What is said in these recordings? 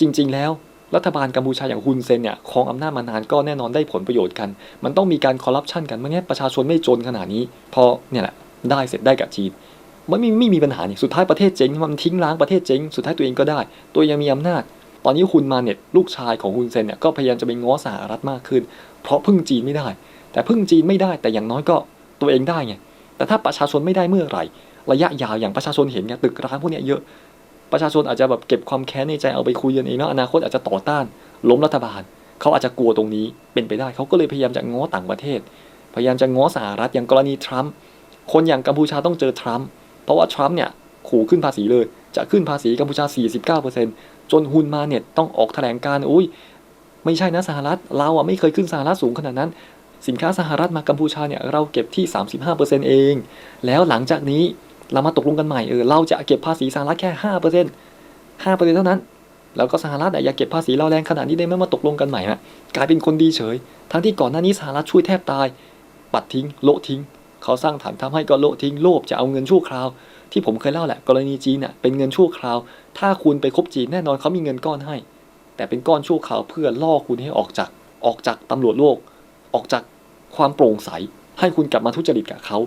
จริง ๆ แล้วรัฐบาลกัมพูชาอย่างฮุนเซนเนี่ยครองอำนาจมานานก็แน่นอนได้ผลประโยชน์กัน มันต้องมีการคอร์รัปชันกันไม่งั้นประชาชนไม่จนขนาดนี้ พอเนี่ยแหละได้เสร็จได้กับจีนมันไม่ไม่มีปัญหานี่สุดท้ายประเทศเจ๊งมันทิ้งล้างประเทศเจ๊งสุดท้ายตัวเองก็ได้ ตัวยังมีอำนาจ ตอนนี้ฮุนมาเน็ตลูกชายของฮุนเซนเนี่ยก็พยายามจะไปง้อสหรัฐมากขึ้น เพราะพึ่งจีนไม่ได้ แต่พึ่งจีนไม่ได้แต่อย่างน้อยก็ตัวเองได้ไงแต่ถ้าประชาชนไม่ได้เมื่อไหร่ ระยะยาวอย่างประชาชนเห็นไงตึกร้างพวกเนี้ยเยอะ ประชาชนอาจจะแบบเก็บความแค้นในใจเอาไปคุยกันเองแล้วอนาคตอาจจะต่อต้าน ล้มรัฐบาล เขาอาจจะกลัวตรงนี้เป็นไปได้ เขาก็เลยพยายามจะง้อต่างประเทศ พยายามจะง้อสหรัฐอย่างกรณีทรัมป์คนอย่างกัมพูชาต้องเจอทรัมป์เพราะว่าทรัมป์เนี่ยขู่ขึ้นภาษีเลย จะขึ้นภาษีกัมพูชา 49%จนฮุนมาเน็ตต้องออกแถลงการ์อุ้ยไม่ใช่นะสหรัฐเราอะไม่เคยขึ้นสหรัฐสูงขนาดนั้น สินค้าสหรัฐมากัมพูชาเนี่ยเราเก็บที่ 35%เอง แล้วหลังจากนี้ เรามาตกลงกันใหม่เออเราจะเก็บภาษีสหรัฐแค่5% 5%เซ็นต์ห้าเปอร์เซ็นต์เท่านั้น แล้วก็สหรัฐอย่าเก็บภาษีเราแรงขนาดนี้ได้ไหมมาตกลงกันใหม่นะกลายเป็นคนดีเฉย ทั้งที่ก่อนหน้านี้สหรัฐช่วยแทบตาย ปัดทิ้งโละทิ้ง เขาสร้างฐานทำให้ก็โละทิ้งโลภจะเอาเงินชั่วคราว ที่ผมเคยเล่าแหละกรณีจีนน่ะเป็นเงินชั่วคราว ถ้าคุณไปคบจีนแน่นอนเขามีเงินก้อนให้ แต่เป็นก้อนชั่วคราวเพื่อล่อคุณให้ออกจากออกจากตำรวจโลก ออกจากความโปร่งใส ให้คุณกลับมาทุจริตกับเขา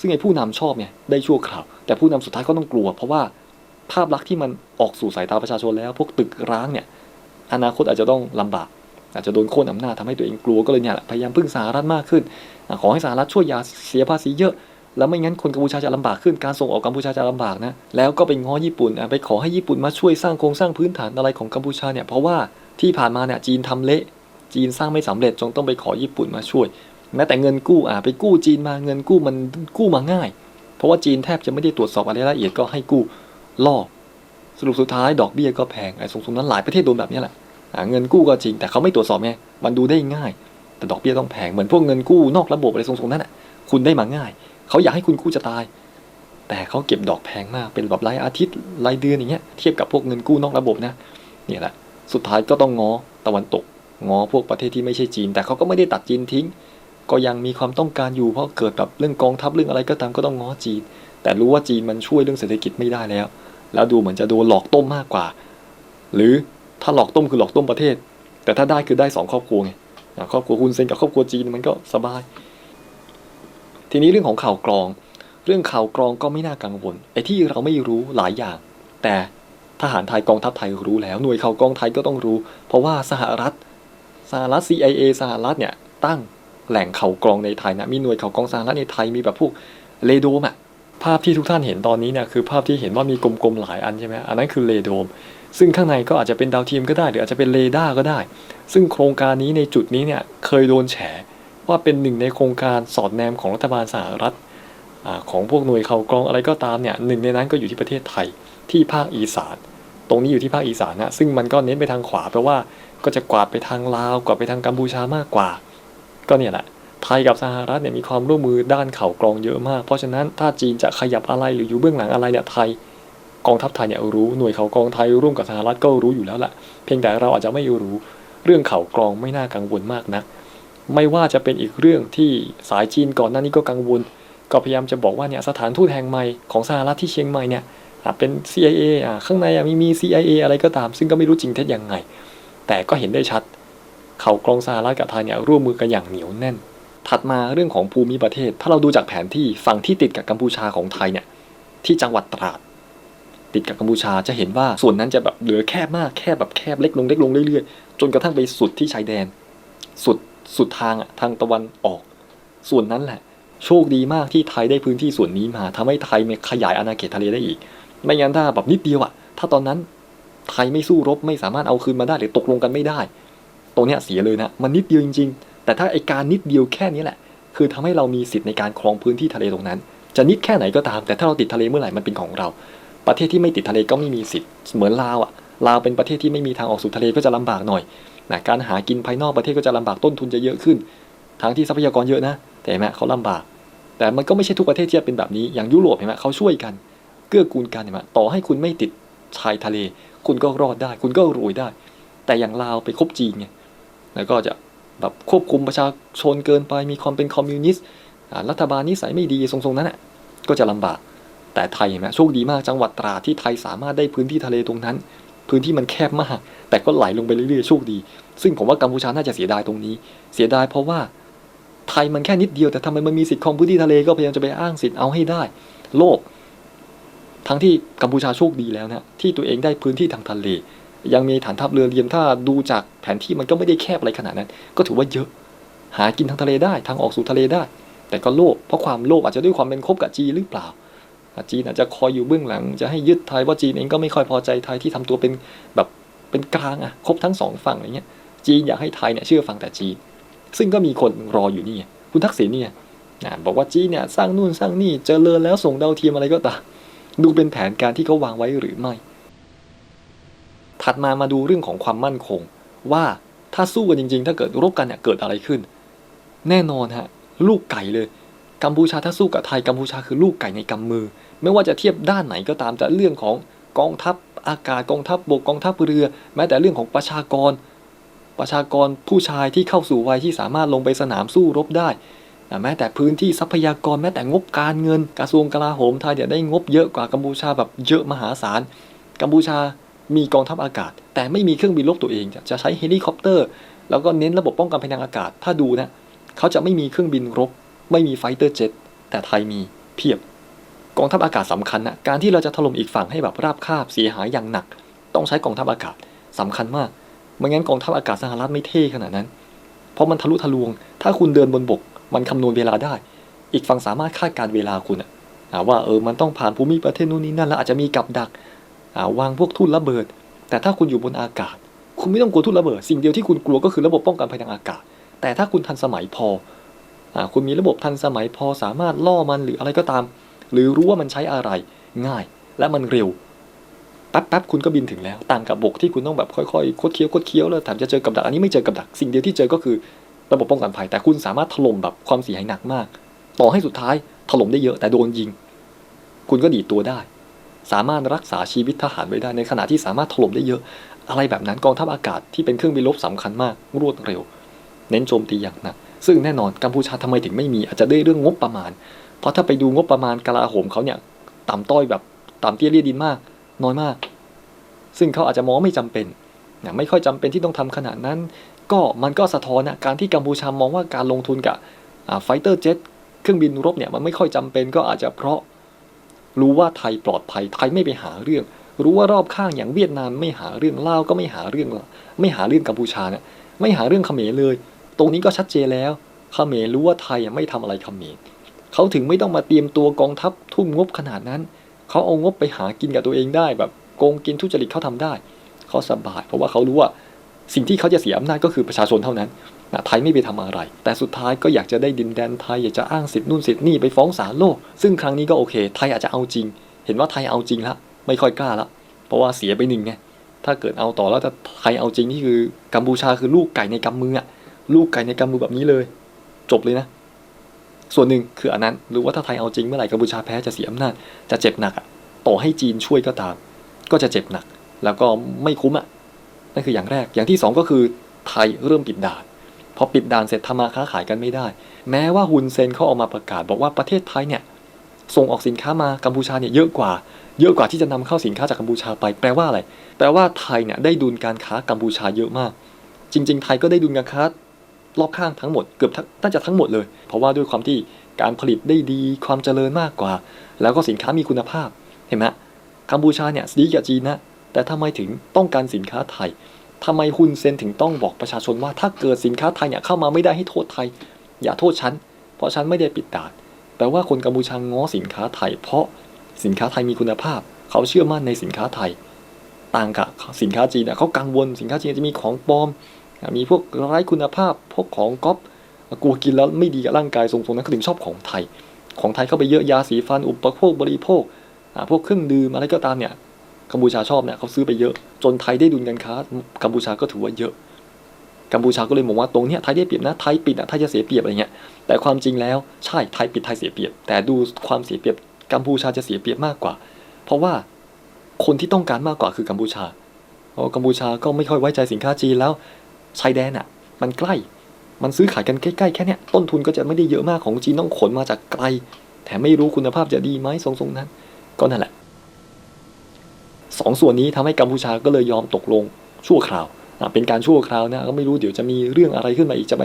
ซึ่งไอ้ผู้นำชอบไงได้ชั่วคราว แต่ผู้นำสุดท้ายก็ต้องกลัว เพราะว่าภาพลักษณ์ที่มันออกสู่สายตาประชาชนแล้ว พวกตึกร้างเนี่ยอนาคตอาจจะต้องลำบาก อาจจะโดนโค่นอำนาจทำให้ตัวเองกลัวก็เลยเนี่ยแหละพยายามพึ่งสหรัฐมากขึ้น ขอให้สหรัฐช่วยยาเสียภาษีเยอะ แล้วไม่งั้นคนกัมพูชาจะลำบากขึ้นการส่งออกกัมพูชาจะลำบากนะแล้วก็ไปง้อญี่ปุ่นไปขอให้ญี่ปุ่นมาช่วยสร้างโครงสร้างพื้นฐานอะไรของกัมพูชาเนี่ยเพราะว่าที่ผ่านมาเนี่ยจีนทำเละจีนสร้างไม่สำเร็จจงต้องไปขอญี่ปุ่นมาช่วย แม้แต่เงินกู้อะไปกู้จีนมาเงินกู้มันกู้มาง่าย เพราะว่าจีนแทบจะไม่ได้ตรวจสอบอะไรละเอียดก็ให้กู้ล่อสรุปสุดท้ายดอกเบี้ยก็แพงไอ้สูงๆนั้นหลายประเทศโดนแบบนี้แหละอะเงินกู้ก็จริง แต่เขาไม่ตรวจสอบไงมันดูได้ง่าย แต่ดอกเบี้ยต้องแพงเหมือนพวกเงินกู้นอกระบบอะไรสูงๆนั้นอะคุณได้มาง่าย เขาอยากให้คุณกู้จะตาย แต่เขาเก็บดอกแพงมากเป็นแบบรายอาทิตย์รายเดือนอย่างเงี้ยเทียบกับพวกเงินกู้นอกระบบนะเนี่ยแหละ สุดท้ายก็ต้องง้อตะวันตกง้อพวกประเทศที่ไม่ใช่จีน แต่เขาก็ไม่ได้ตัดจีนทิ้ง ก็ยังมีความต้องการอยู่เพราะเกิดแบบเรื่องกองทัพเรื่องอะไรก็ตามก็ต้องง้อจีน แต่รู้ว่าจีนมันช่วยเรื่องเศรษฐกิจไม่ได้แล้ว แล้วดูเหมือนจะโดนหลอกต้มมากกว่า หรือถ้าหลอกต้มคือหลอกต้มประเทศ แต่ถ้าได้คือได้สองครอบครัวไงอะครอบครัวคุณเซนกับครอบครัวจีนมันก็สบาย ทีนี้เรื่องของข่าวกรอง เรื่องข่าวกรองก็ไม่น่ากังวลไอ้ที่เราไม่รู้หลายอย่าง แต่ทหารไทยกองทัพไทยรู้แล้วหน่วยข่าวกรองไทยก็ต้องรู้ เพราะว่าสหรัฐสหรัฐ CIA สหรัฐเนี่ยตั้ง แหล่งข่ากรองในไทยนะมีหน่วยเข่ากรองสหรัฐในไทยมีแบบพวกเรโดมอะภาพที่ทุกท่านเห็นตอนนี้เนี่ยคือภาพที่เห็นว่ามีกลมๆหลายอันใช่ไหมอันนั้นคือเรโดม ซึ่งข้างในก็อาจจะเป็นดาวเทียมก็ได้ หรืออาจจะเป็นเรดาร์ก็ได้ ซึ่งโครงการนี้ในจุดนี้เนี่ยเคยโดนแฉว่าเป็นหนึ่งในโครงการสอดแนมของรัฐบาลสหรัฐอของพวกหน่วยเข่ากรองอะไรก็ตามเนี่ยหนึ่งในนั้นก็อยู่ที่ประเทศไทยที่ภาคอีสาน ตรงนี้อยู่ที่ภาคอีสานนะซึ่งมันก็เน้นไปทางขวาแปลว่าก็จะกวาดไปทางลาวกวาดไปทางกัมพูชามากกว่า ก็เนี่ยแหละไทยกับสหรัฐเนี่ยมีความร่วมมือด้านข่าวกรองเยอะมาก เพราะฉะนั้นถ้าจีนจะขยับอะไรหรืออยู่เบื้องหลังอะไรเนี่ยไทยกองทัพไทยเนี่ยรู้หน่วยข่าวกรองไทยร่วมกับสหรัฐก็รู้อยู่แล้วแหละเพียงแต่เราอาจจะไม่รู้เรื่องข่าวกรองไม่น่ากังวลมากนะไม่ว่าจะเป็นอีกเรื่องที่สายจีนก่อนหน้านี้ก็กังวล ก็พยายามจะบอกว่าเนี่ยสถานทูตแห่งใหม่ของสหรัฐที่เชียงใหม่เนี่ยเป็น CIA อะข้างในมีมี CIA อะไรก็ตาม ซึ่งก็ไม่รู้จริงเท็จยังไง แต่ก็เห็นได้ชัด เขากรองสหรัฐกับไทยเนี่ยร่วมมือกันอย่างเหนียวแน่น ถัดมาเรื่องของภูมิประเทศ ถ้าเราดูจากแผนที่ฝั่งที่ติดกับกัมพูชาของไทยเนี่ยที่จังหวัดตราด ติดกับกัมพูชาจะเห็นว่าส่วนนั้นจะแบบเหลือแคบมากแคบแบบแคบเล็กลงเล็กลงเรื่อยๆ จนกระทั่งไปสุดที่ชายแดน สุดสุดทางอะทางตะวันออก ส่วนนั้นแหละ โชคดีมากที่ไทยได้พื้นที่ส่วนนี้มาทำให้ไทยขยายอาณาเขตทะเลได้อีก ไม่งั้นถ้าแบบนิดเดียวอะถ้าตอนนั้นไทยไม่สู้รบไม่สามารถเอาคืนมาได้หรือตกลงกันไม่ได้ ตรงเนี้ยเสียเลยนะมันนิดเดียวจริง ๆ แต่ถ้าไอการนิดเดียวแค่นี้แหละ คือทำให้เรามีสิทธิ์ในการครองพื้นที่ทะเลตรงนั้น จะนิดแค่ไหนก็ตาม แต่ถ้าเราติดทะเลเมื่อไหร่มันเป็นของเรา ประเทศที่ไม่ติดทะเลก็ไม่มีสิทธิ์เหมือนลาวอะลาวเป็นประเทศที่ไม่มีทางออกสู่ทะเลก็จะลำบากหน่อยนะการหากินภายนอกประเทศก็จะลำบากต้นทุนจะเยอะขึ้น ทั้งที่ทรัพยากรเยอะนะแต่เห็นไหมเขาลำบาก แต่มันก็ไม่ใช่ทุกประเทศที่จะเป็นแบบนี้อย่างยุโรปเห็นไหมเขาช่วยกันเกื้อกูลกันเห็นไหมต่อให้คุณไม่ติดชายทะเล คุณก็รอดได้ คุณก็รวยได้ แต่อย่างลาวไปคบจีนไง แล้วก็จะแบบควบคุมประชาชนเกินไปมีความเป็นคอมมิวนิสต์รัฐบาลนิสัยไม่ดีทรงๆนั้นอะก็จะลำบาก แต่ไทยเห็นไหมโชคดีมากจังหวัดตราดที่ไทยสามารถได้พื้นที่ทะเลตรงนั้น พื้นที่มันแคบมาก แต่ก็ไหลลงไปเรื่อยๆโชคดี ซึ่งผมว่ากัมพูชาน่าจะเสียดายตรงนี้ เสียดายเพราะว่าไทยมันแค่นิดเดียวแต่ทำไมมันมีสิทธิ์ครองพื้นที่ทะเลก็พยายามจะไปอ้างสิทธิ์เอาให้ได้ โลก ทั้งที่กัมพูชาโชคดีแล้วนะที่ตัวเองได้พื้นที่ทางทะเล ยังมีฐานทัพเรือเรียมถ้าดูจากแผนที่มันก็ไม่ได้แคบอะไรขนาดนั้น ก็ถือว่าเยอะหากินทางทะเลได้ทางออกสู่ทะเลได้ แต่ก็โลภเพราะความโลภอาจจะด้วยความเป็นคบกับจีนหรือเปล่าอะจีนอาจจะคอยอยู่เบื้องหลัง จะให้ยึดไทยเพราะจีนเองก็ไม่ค่อยพอใจไทยที่ทำตัวเป็นแบบเป็นกลางอะคบทั้งสองฝั่งอะไรเงี้ยจีนอยากให้ไทยเนี่ยเชื่อฟังแต่จีน ซึ่งก็มีคนรออยู่นี่คุณทักษิณเนี่ยนะบอกว่าจีนเนี่ยสร้างนู่นสร้างนี่เจริญแล้วส่งดาวเทียมอะไรก็ตามดูเป็นแผนการที่เขาวางไว้หรือไม่ ถัดมามาดูเรื่องของความมั่นคง ว่าถ้าสู้กันจริง ๆ ถ้าเกิดรบกันเนี่ยเกิดอะไรขึ้น แน่นอนฮะลูกไก่เลยกัมพูชาถ้าสู้กับไทยกัมพูชาคือลูกไก่ในกำมือ ไม่ว่าจะเทียบด้านไหนก็ตามจะเรื่องของกองทัพอากาศกองทัพบกกองทัพเรือ แม้แต่เรื่องของประชากร ประชากรผู้ชายที่เข้าสู่วัยที่สามารถลงไปสนามสู้รบได้แม้แต่พื้นที่ทรัพยากรแม้แต่งบการเงิน กระทรวงกลาโหมไทยเนี่ยได้งบเยอะกว่ากัมพูชาแบบเยอะมหาศาลกัมพูชา มีกองทัพอากาศ แต่ไม่มีเครื่องบินรบตัวเองจะจะใช้เฮลิคอปเตอร์ แล้วก็เน้นระบบป้องกันภัยทางอากาศ ถ้าดูนะเขาจะไม่มีเครื่องบินรบ ไม่มีไฟเตอร์เจ็ตแต่ไทยมีเพียบ กองทัพอากาศสำคัญนะการที่เราจะถล่มอีกฝั่งให้แบบราบคาบเสียหายอย่างหนัก ต้องใช้กองทัพอากาศสำคัญมากไม่งั้นกองทัพอากาศสหรัฐไม่เท่ขนาดนั้น เพราะมันทะลุทะลวง ถ้าคุณเดินบนบก มันคำนวณเวลาได้ อีกฝั่งสามารถคาดการเวลาคุณอะว่าเออมันต้องผ่านภูมิประเทศนู่นนี่นั่นแล้วอาจจะมีกับดัก วางพวกทุ่นระเบิด แต่ถ้าคุณอยู่บนอากาศ คุณไม่ต้องกลัวทุ่นระเบิด สิ่งเดียวที่คุณกลัวก็คือระบบป้องกันภัยทางอากาศ แต่ถ้าคุณทันสมัยพออคุณมีระบบทันสมัยพอสามารถล่อมันหรืออะไรก็ตาม หรือรู้ว่ามันใช้อะไรง่าย และมันเร็วแป๊บๆคุณก็บินถึงแล้วต่างกับบกที่คุณต้องแบบค่อยๆคดเคี้ยวคดเคี้ยวแล้วแถมจะเจอกับดักอันนี้ไม่เจอกับดักสิ่งเดียวที่เจอก็คือระบบป้องกันภัยแต่คุณสามารถถล่มแบบความเสียหายหนักมาก ต่อให้สุดท้ายถล่มได้เยอะแต่โดนยิง คุณก็ดีดตัวได้ สามารถรักษาชีวิตทหารไว้ได้ในขณะที่สามารถถล่มได้เยอะ อะไรแบบนั้นกองทัพอากาศที่เป็นเครื่องบินรบสำคัญมากรวดเร็ว เน้นโจมตีอย่างหนักซึ่งแน่นอนกัมพูชาทำไมถึงไม่มีอาจจะได้เรื่องงบประมาณ เพราะถ้าไปดูงบประมาณกลาโหมเขาเนี่ยต่ำต้อยแบบต่ำเตี้ยเลี่ยดินมาก น้อยมาก ซึ่งเขาอาจจะมองไม่จำเป็นนะไม่ค่อยจำเป็นที่ต้องทำขนาดนั้น ก็มันก็สะท้อนนะการที่กัมพูชามองว่าการลงทุนกับไฟเตอร์เจ็ตเครื่องบินรบเนี่ยมันไม่ค่อยจำเป็นก็อาจจะเพราะ รู้ว่าไทยปลอดภัยไทยไม่ไปหาเรื่อง รู้ว่ารอบข้างอย่างเวียดนามไม่หาเรื่องลาวก็ไม่หาเรื่องไม่หาเรื่องกัมพูชาเนี่ยไม่หาเรื่องเขมรเลย ตรงนี้ก็ชัดเจนแล้วเขมรรู้ว่าไทยไม่ทำอะไรเขมรเขาถึงไม่ต้องมาเตรียมตัวกองทัพทุ่มงบขนาดนั้นเขาเอางบไปหากินกับตัวเองได้แบบโกงกินทุจริตเขาทำได้เขาสบาย เพราะว่าเขารู้ว่าสิ่งที่เขาจะเสียอำนาจก็คือประชาชนเท่านั้น นะไทยไม่ไปทำอะไร แต่สุดท้ายก็อยากจะได้ดินแดนไทยอยากจะอ้างสิทธิ์นู่นสิทธิ์นี่ไปฟ้องศาลโลก ซึ่งครั้งนี้ก็โอเค ไทยอาจจะเอาจริง เห็นว่าไทยเอาจริงแล้วไม่ค่อยกล้าล้วเพราะว่าเสียไปหนึ่งไงถ้าเกิดเอาต่อแล้วถ้าไทยเอาจริงนี่คือกัมพูชาคือลูกไก่ในกำมืออะลูกไก่ในกำมือแบบนี้เลย จบเลยนะ ส่วนหนึ่งคืออันนั้นหรือว่าถ้าไทยเอาจริงเมื่อไหร่กัมพูชาแพ้จะเสียอำนาจจะเจ็บหนักอะต่อให้จีนช่วยก็ตาม ก็จะเจ็บหนัก แล้วก็ไม่คุ้มอะนั่นคืออย่างแรกอย่างที่สองก็คือไทยเริ่มปิดด่าน พอปิดด่านเสร็จทำมาค้าขายกันไม่ได้ แม้ว่าฮุนเซนเขาออกมาประกาศบอกว่าประเทศไทยเนี่ยส่งออกสินค้ามากัมพูชาเนี่ยเยอะกว่า เยอะกว่าที่จะนำเข้าสินค้าจากกัมพูชาไปแปลว่าอะไร แปลว่าไทยเนี่ยได้ดุลการค้ากัมพูชาเยอะมาก จริง ๆ ไทยก็ได้ดุลการค้ารอบข้างทั้งหมดเกือบน่าจะทั้งหมดเลย เพราะว่าด้วยความที่การผลิตได้ดีความเจริญมากกว่า แล้วก็สินค้ามีคุณภาพเห็นไหมกัมพูชาเนี่ยดีกับจีนนะแต่ทำไมถึงต้องการสินค้าไทย ทำไมฮุนเซนถึงต้องบอกประชาชนว่าถ้าเกิดสินค้าไทยเนี่ยเข้ามาไม่ได้ให้โทษไทย อย่าโทษฉัน เพราะฉันไม่ได้ปิดด่านแปลว่าคนกัมพูชาง้อสินค้าไทย เพราะสินค้าไทยมีคุณภาพ เขาเชื่อมั่นในสินค้าไทย ต่างกับสินค้าจีนเขากังวลสินค้าจีนจะมีของปลอม มีพวกไร้คุณภาพพวกของก๊อปกลัวกินแล้วไม่ดีกับร่างกายทรงๆนั้นเขาถึงชอบของไทย ของไทยเข้าไปเยอะยาสีฟันอุปโภคบริโภคพวกเครื่องดื่มอะไรก็ตามเนี่ย กัมพูชาชอบเนี่ยเขาซื้อไปเยอะ จนไทยได้ดุลการค้ากัมพูชาก็ถือว่าเยอะกัมพูชาก็เลยมองว่าตรงเนี้ยไทยได้เปรียบนะไทยปิดอะไทยจะเสียเปรียบอะไรเงี้ยแต่ความจริงแล้วใช่ไทยปิดไทยเสียเปรียบ แต่ดูความเสียเปรียบกัมพูชาจะเสียเปรียบมากกว่า เพราะว่าคนที่ต้องการมากกว่าคือกัมพูชาเพราะกัมพูชาก็ไม่ค่อยไว้ใจสินค้าจีนแล้วชายแดนอะ มันใกล้ มันซื้อขายกันใกล้ๆแค่เนี้ยต้นทุนก็จะไม่ได้เยอะมากของจีนต้องขนมาจากไกล แถมไม่รู้คุณภาพจะดีไหมทรงๆนั้น ก็นั่นแหละ สองส่วนนี้ทำให้กัมพูชาก็เลยยอมตกลงชั่วคราวอะเป็นการชั่วคราวนะก็ไม่รู้เดี๋ยวจะมีเรื่องอะไรขึ้นมาอีกจะไป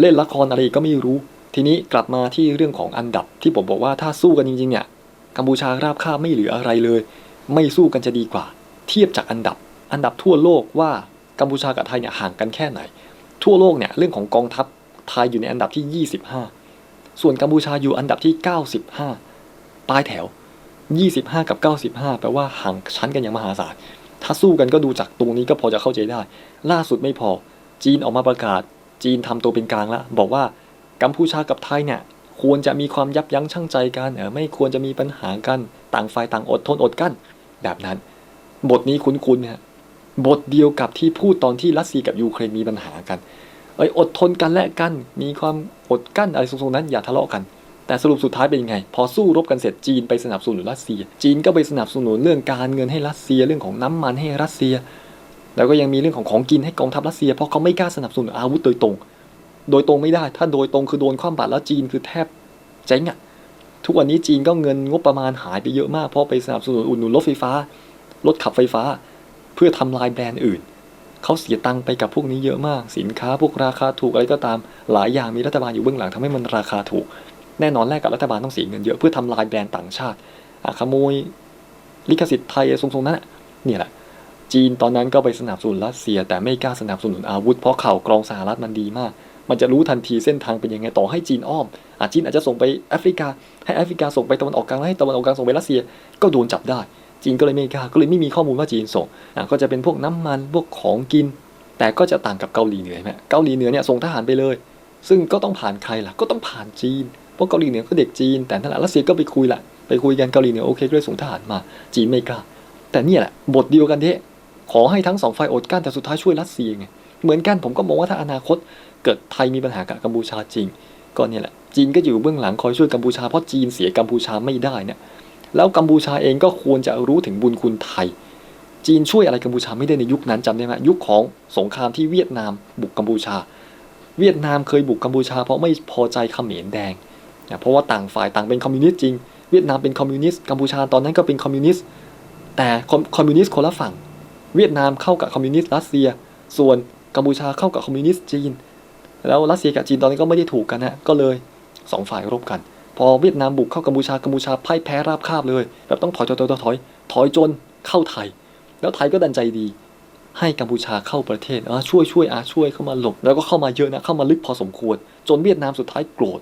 เล่นละครอะไรกก็ไม่รู้ ทีนี้กลับมาที่เรื่องของอันดับที่ผมบอกว่าถ้าสู้กันจริงๆเนี่ยกัมพูชาราบคาบไม่เหลืออะไรเลย ไม่สู้กันจะดีกว่า เทียบจากอันดับ อันดับทั่วโลกว่ากัมพูชากับไทยเนี่ยห่างกันแค่ไหน ทั่วโลกเนี่ยเรื่องของกองทัพไทยอยู่ในอันดับที่ 25 ส่วนกัมพูชาอยู่อันดับที่ 95 ปลายแถว 25 กับ 95 แปลว่าห่างชั้นกันอย่างมหาศาล ถ้าสู้กันก็ดูจากตรงนี้ก็พอจะเข้าใจได้ ล่าสุดไม่พอ จีนออกมาประกาศ จีนทำตัวเป็นกลางแล้วบอกว่ากัมพูชากับไทยเนี่ยควรจะมีความยับยั้งชั่งใจกันเออไม่ควรจะมีปัญหากัน ต่างฝ่ายต่างอดทนอดกั้น แบบนั้น บทนี้คุ้นๆนฮะบทเดียวกับที่พูดตอนที่รัสเซียกับยูเครนมีปัญหากัน เอ้ยอดทนกันและกัน มีความอดกั้นอะไรทรงๆนั้นอย่าทะเลาะกัน แต่สรุปสุดท้ายเป็นยังไง พอสู้รบกันเสร็จจีนไปสนับสนุนรัสเซีย จีนก็ไปสนับสนุนเรื่องการเงินให้รัสเซียเรื่องของน้ำมันให้รัสเซีย แล้วก็ยังมีเรื่องของของกินให้กองทัพรัสเซีย เพราะเขาไม่กล้าสนับสนุนอาวุธโดยตรง โดยตรงไม่ได้ ถ้าโดยตรงคือโดนคว่ำบาตรแล้วจีนคือแทบเจ๊งอะทุกวันนี้จีนก็เงินงบประมาณหายไปเยอะมากเพราะไปสนับสนุนอุดหนุนรถไฟฟ้ารถขับไฟฟ้า เพื่อทำลายแบรนด์อื่นเขาเสียตังค์ไปกับพวกนี้เยอะมาก สินค้าพวกราคาถูกอะไรก็ตาม หลายอย่างมีรัฐบาลอยู่เบื้องหลังทำให้มันราคาถูก แน่นอนแลกกับรัฐบาลต้องเสียเงินเยอะเพื่อทำลายแบรนด์ต่างชาติอะขโมยลิขสิทธิ์ไทยทรงๆนั้นน่ะเนี่ยแหละจีนตอนนั้นก็ไปสนับสนุนรัสเซีย แต่ไม่กล้าสนับสนุนอาวุธเพราะข่าวกรองสหรัฐมันดีมาก มันจะรู้ทันทีเส้นทางเป็นยังไงต่อให้จีนอ้อมอะจีนอาจจะส่งไปแอฟริกา ให้แอฟริกาส่งไปตะวันออกกลางแล้วให้ตะวันออกกลางส่งไปรัสเซียก็โดนจับได้ จีนก็เลยไม่กล้าก็เลยไม่มีข้อมูลว่าจีนส่งก็จะเป็นพวกน้ำมันพวกของกิน แต่ก็จะต่างกับเกาหลีเหนือไหมเกาหลีเหนือเนี่ยส่งทหารไปเลย ซึ่งก็ต้องผ่านใครล่ะก็ต้องผ่านจีน ราะเกาหลีเหนือก็เด็กจีน แต่นั่นแหละรัสเซียก็ไปคุยแหละไปคุยกันเกาหลีเหนือโอเคก็เลยส่งทหารมา จีนไม่กล้าแต่เนี่ยแหละบทเดียวกันเด้ขอให้ทั้งสองฝ่ายอดกั้นแต่สุดท้ายช่วยรัสเซียไงเหมือนกันผมก็มองว่าถ้าอนาคตเกิดไทยมีปัญหากับกัมพูชาจริง ก็เนี่ยแหละจีนก็อยู่เบื้องหลังคอยช่วยกัมพูชาเพราะจีนเสียกัมพูชาไม่ได้เนี่ยแล้วกัมพูชาเองก็ควรจะรู้ถึงบุญคุณไทย จีนช่วยอะไรกัมพูชาไม่ได้ในยุคนั้นจำได้ไหมยุคของสงครามที่เวียดนามบุกกัมพูชา เวียดนามเคยบุกกัมพูชาเพราะไม่พอใจเขมรแดง เพราะว่าต่างฝ่ายต่างเป็นคอมมิวนิสต์จริง เวียดนามเป็นคอมมิวนิสต์กัมพูชาตอนนั้นก็เป็นคอมมิวนิสต์แต่คอมมิวนิสต์คนละฝั่ง เวียดนามเข้ากับคอมมิวนิสต์รัสเซีย ส่วนกัมพูชาเข้ากับคอมมิวนิสต์จีน แล้วรัสเซียกับจีนตอนนี้ก็ไม่ได้ถูกกันนะก็เลยสองฝ่ายรบกัน พอเวียดนามบุกเข้ากัมพูชากัมพูชาพ่ายแพ้ราบคาบเลยแบบต้องถอยถอยถอยถอยถอยถอยจนเข้าไทย แล้วไทยก็ดันใจดีให้กัมพูชาเข้าประเทศช่วยช่วยอาช่วยเข้ามาหลบ แล้วก็เข้ามาเยอะนะเข้ามาลึกพอสมควร จนเวียดนามสุดท้ายโกรธ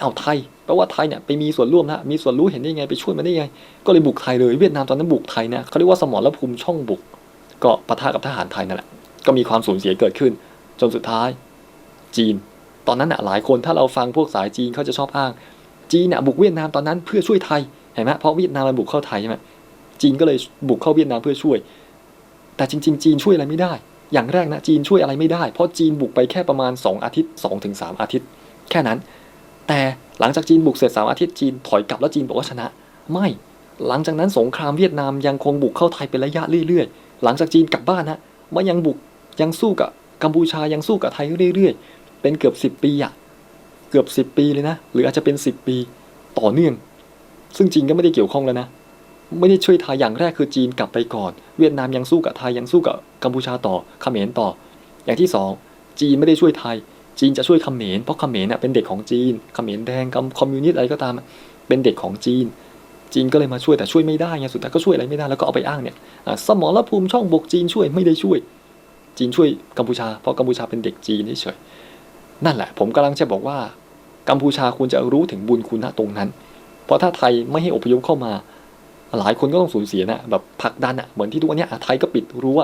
เอาไทยแปลว่าไทยเนี่ยไปมีส่วนร่วมนะมีส่วนรู้เห็นได้ยังไงไปช่วยมันได้ยังไง ก็เลยบุกไทยเลยเวียดนามตอนนั้นบุกไทยนะเขาเรียกว่าสมรภูมิช่องบุก ก็ปะทะกับทหารไทยนั่นแหละก็มีความสูญเสียเกิดขึ้น จนสุดท้าย จีน ตอนนั้นน่ะหลายคนถ้าเราฟังพวกสายจีนเขาจะชอบอ้าง จีนน่ะบุกเวียดนามตอนนั้นเพื่อช่วยไทยเห็นไหมเพราะเวียดนามมันบุกเข้าไทยใช่ไหมจีนก็เลยบุกเข้าเวียดนามเพื่อช่วย แต่จริง ๆ จีนช่วยอะไรไม่ได้ อย่างแรกนะจีนช่วยอะไรไม่ได้ เพราะจีนบุกไปแค่ประมาณ 2 อาทิตย์2-3อาทิตย์ แค่นั้น แต่หลังจากจีนบุกเสร็จ3อาทิตย์จีนถอยกลับแล้วจีนบอกว่าชนะ ไม่หลังจากนั้นสงครามเวียดนามยังคงบุกเข้าไทยเป็นระยะเรื่อยๆ หลังจากจีนกลับบ้านนะมันยังบุกยังสู้กับกัมพูชายังสู้กับไทยเรื่อยๆ เป็นเกือบ 10 ปีอะเกือบ 10 ปีเลยนะ หรืออาจจะเป็น 10 ปีต่อเนื่อง ซึ่งจีนก็ไม่ได้เกี่ยวข้องแล้วนะ ไม่ได้ช่วยไทยอย่างแรกคือจีนกลับไปก่อน เวียดนามยังสู้กับไทยยังสู้กับกัมพูชาต่อเขมรต่อ อย่างที่สองจีนไม่ได้ช่วยไทย จีนจะช่วยเขมรเพราะเขมรน่ะเป็นเด็กของจีนเขมรแดงกัมคอมมิวนิสต์อะไรก็ตามเป็นเด็กของจีน จีนก็เลยมาช่วยแต่ช่วยไม่ได้ไงสุดท้ายก็ช่วยอะไรไม่ได้แล้วก็เอาไปอ้างเนี่ยสมรภูมิช่องบกจีนช่วยไม่ได้ช่วย จีนช่วยกัมพูชา เพราะกัมพูชาเป็นเด็กจีนเฉยนั่นแหละ ผมกำลังจะบอกว่ากัมพูชาควรจะรู้ถึงบุญคุณณตรงนั้น เพราะถ้าไทยไม่ให้อพยพเข้ามา หลายคนก็ต้องสูญเสียนะแบบผลักดันอะเหมือนที่ทุกวันนี้อะไทยก็ปิดรั้ว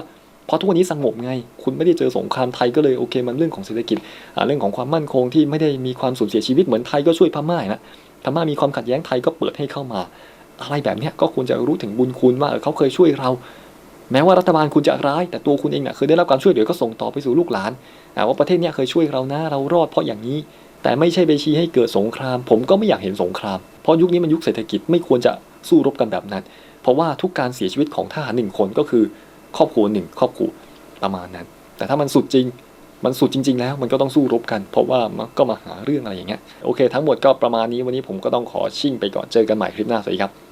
เพราะทุกวันนี้สงบไง คุณไม่ได้เจอสงครามไทยก็เลยโอเค มันเรื่องของเศรษฐกิจเรื่องของความมั่นคงที่ไม่ได้มีความสูญเสียชีวิตเหมือนไทยก็ช่วยพม่านะพม่ามีความขัดแย้งไทยก็เปิดให้เข้ามา อะไรแบบนี้ก็ควรจะรู้ถึงบุญคุณว่าเขาเคยช่วยเราแม้ว่ารัฐบาลคุณจะร้าย แต่ตัวคุณเองเนี่ยเคยได้รับการช่วยเหลือก็ส่งต่อไปสู่ลูกหลานว่าประเทศเนี้ยเคยช่วยเรานะเรารอดเพราะอย่างนี้ แต่ไม่ใช่ไปชี้ให้เกิดสงคราม ผมก็ไม่อยากเห็นสงคราม เพราะยุคนี้มันยุคเศรษฐกิจไม่ควรจะสู้รบกันแบบนั้น เพราะว่าทุกการเสียชีวิตของทหารหนึ่งคนก็คือ ครอบครัวหนึ่งครอบครัวประมาณนั้น แต่ถ้ามันสุดจริงมันสุดจริง ๆ แล้วมันก็ต้องสู้รบกัน เพราะว่ามันก็มาหาเรื่องอะไรอย่างเงี้ยโอเค ทั้งหมดก็ประมาณนี้วันนี้ผมก็ต้องขอชิ่งไปก่อนเจอกันใหม่คลิปหน้าสวัสดีครับ